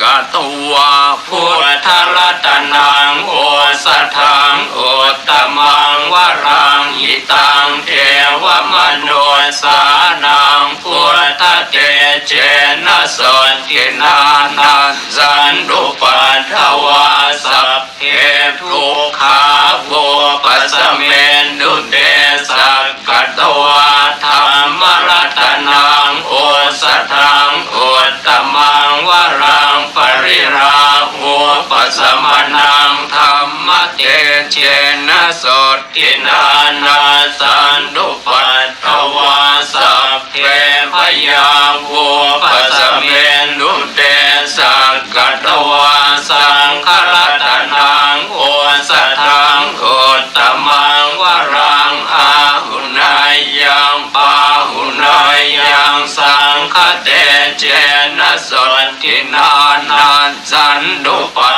กะตัวพุทธรัตนังโอสถังโอตมังวรังหิตังเทวมโนสานังพุทธเตเจนะสนทินานันสันตุปัฏฐวาสัพเพทุกขาโวปัสเมนุเตสักกะตวาธรรมรัตนังโอสถังโอตตมังวรังปริราหุปั สมนังธรรมเตเจนะสดทินานาสันตุปัตถวาสัพเพพยาวุปัสเมนุเตสักกะตวาสังฆรัตนังโอสถังโอตมังวรังอาหุนายังปาหุนายังสังฆเตเจนะสนทินานันสันตุปั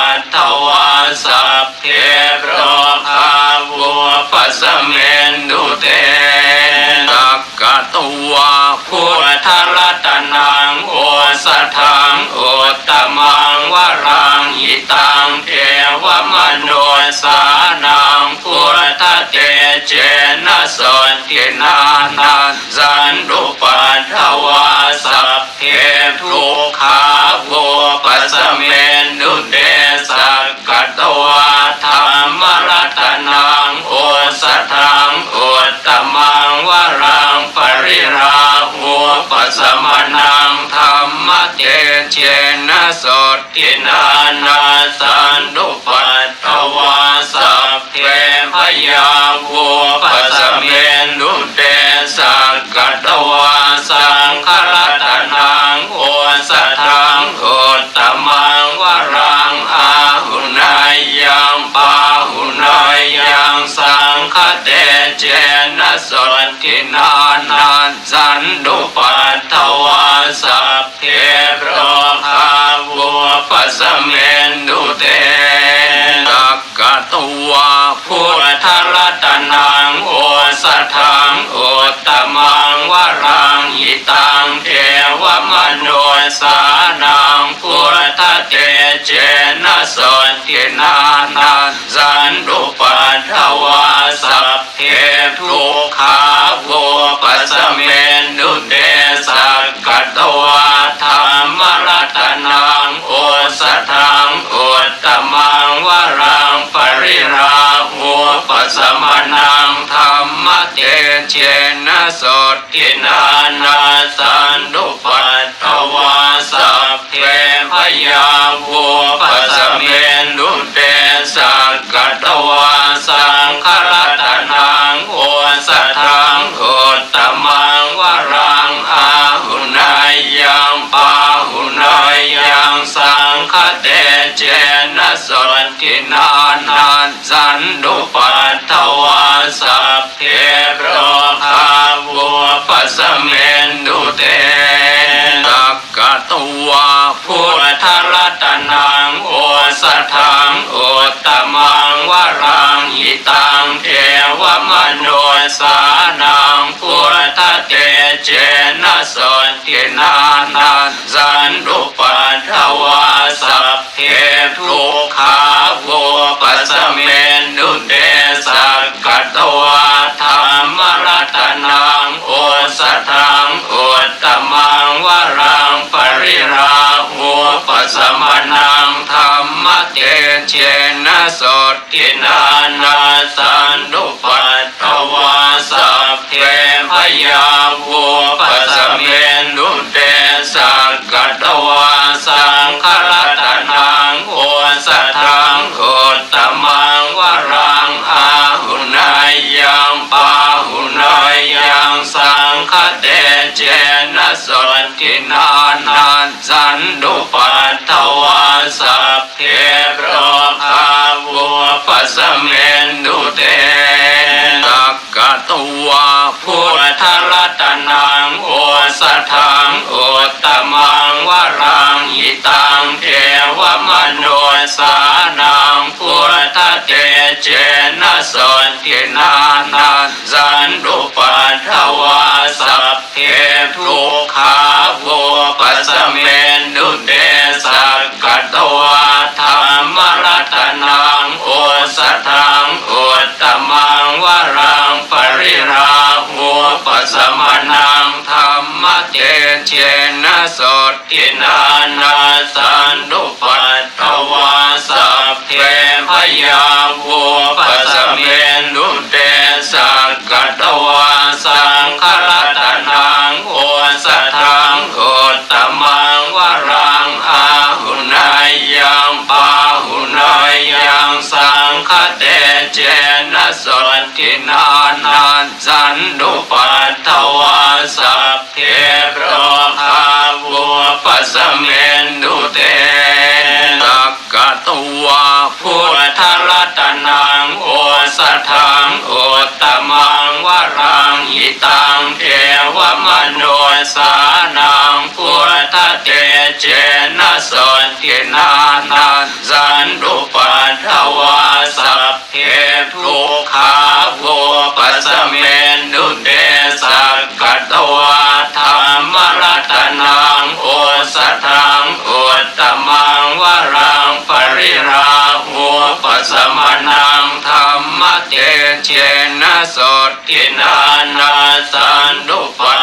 รังหิตังเทวมโนสานังพุทธเตเจนะสนทินานันสันตุปัฏฐวาสัพเพทุกขาโวปัสเมนุเตสักกตวาธรรมรัตนังโอสถังโอตตมังวรังปริราหุปัสมนังธรรม เตเจนะสดทินานาสันตุปัตถวาสัพเพพยาวุปัสเมนุเตสักกะตวาสังฆรัตนังโอสถังโอตตมังวรังอาหุนายยังปาหุนายยังสังฆเตเจนะสนทินานันสันตุปั เจนะสนทินานันสันตุปัฏฐวาสัพเพทุกขาโวปัสสเมนุเตสักกะตวาธรรมรัตนังโอสถังโอตมังวรังปริราหุปัสสมนังธรรมเตเจนะสดทินา ทินานันสันตุปัตถวาสัพเพโรคาวุปัสเมนดุเตสักกตัวพุทธรัตนังโอสถังโอตมังวรังหิตังเทวมโนสานังพุทธเตเจนะสนทินานันสันตุป เจนะสดทินานาสันตุปัตถวาสัพเพพยาวุปัสสเมนุเตสักกะตวาสังฆรัตนังโอสถังโอตมังวรังอาหุนายยังปาหุนายยังสังฆเตเจนะสนทินา อิตังเทวมนุสานังพุทธเตเจนะสนทินานัาสันตุปัทวาสัพเพทุขาโวปัสเมนุเดสักกตวาธรรมรัตนังโอสถังโอตมังวรังปริราหัวปัสมา เชนะโสตินานาสันตุปัตตวาสัพเพพยาวุปัสเมนุเตสักกตวาสังฆรัตนังโอสัทังโอตมังวรังอาหุนายยังปาหุนายยังสังฆเตเจนะสนทินานันสันตุปัตตวาสัพเพโรคาวุปั สเมนุเตตักกะตัวพุทธรัตนังโอสัทังโอตมังวรังหิตังเทวมโนสานังพุทธเตเจนะสนทินานันสันตุปัตถวาสัพเพทุกขาโวปั สมนังธรรมเตเจนะโสตินานาสันตุปั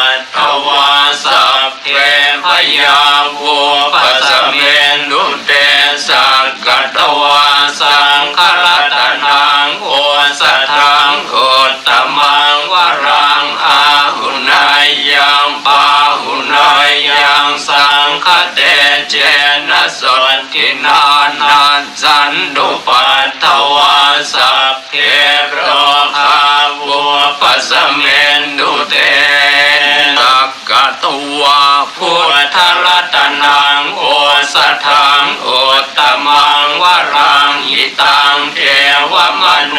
นสันตุปัตถวาสัพเพโรคาวุปัสเมนดุเตตักกะตัวพุทธรัตนังโอสัทังโอตตมังวรังหิตังเทวมโน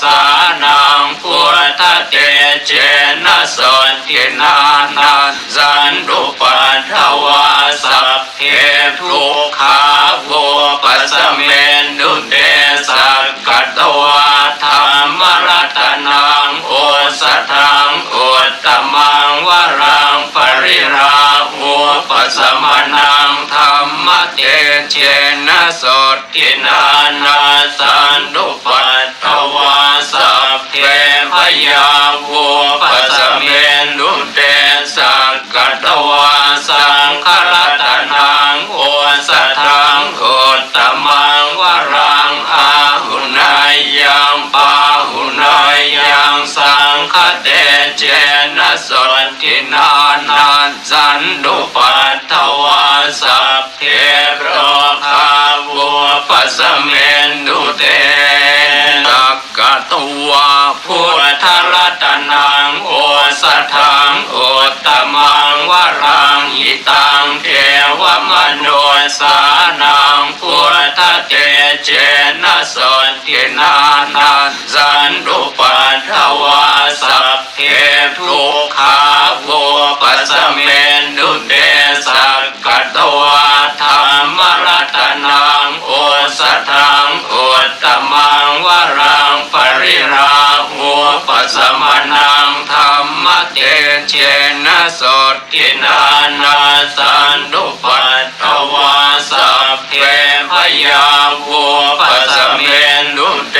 สานังพุทธเตเจนะสนทินา สมนังธรรมเตเชนะโสตินานาสันตุปัตถวาสัพเพพยาวุปัสเมนุเตสักกะตวาสังฆรัตนังโอสัทังโอตตมังวรังอาหุนายยังปาหุนายยังสังฆเตเจนะสนทินานันสันตุปัต ถวาสัพเพโรคาวุปัสเมนุเตตักกะตัวพุทธรัตนังโอสัทังโอตตมังวรังหิตังเทวมโนสานังพุทธเตเจนะสนทินา เชนะโสตินานาสันตุปัตถวาสัพเพพยาวุปัสเมนุเต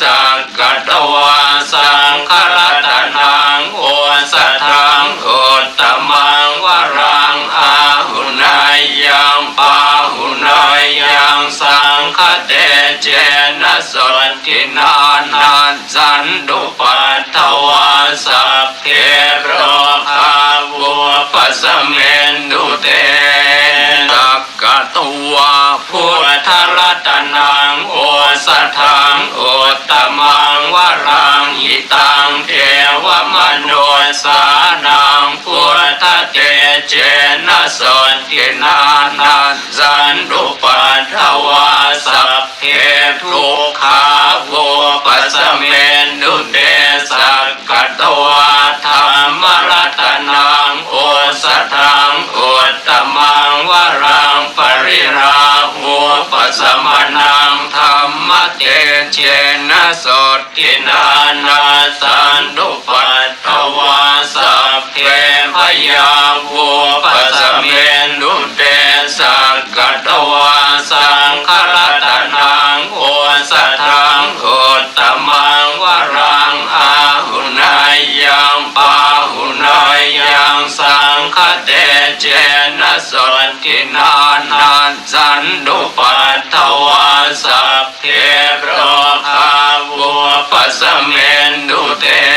สักกะตวาสังฆรัตนังโอสัทังโอตตมังวรังอาหุนายยังปาหุนายยังสังฆเตเจนะสนทินา ตังเทวมโนสานังพุทธเตเจนะสนทินานันสันตุปัทวาสัพเพทุกขา เชนะโสตินานาสันตุปัตถวาสัพเพพยาวุปสเมนุเตสักกะตวาสังฆรัตนังโอสัทังโอตตมังวรังอาหุนายยังปาหุนายังสังฆเจนะสนทินานันสันตุปัตถว வேண்டும்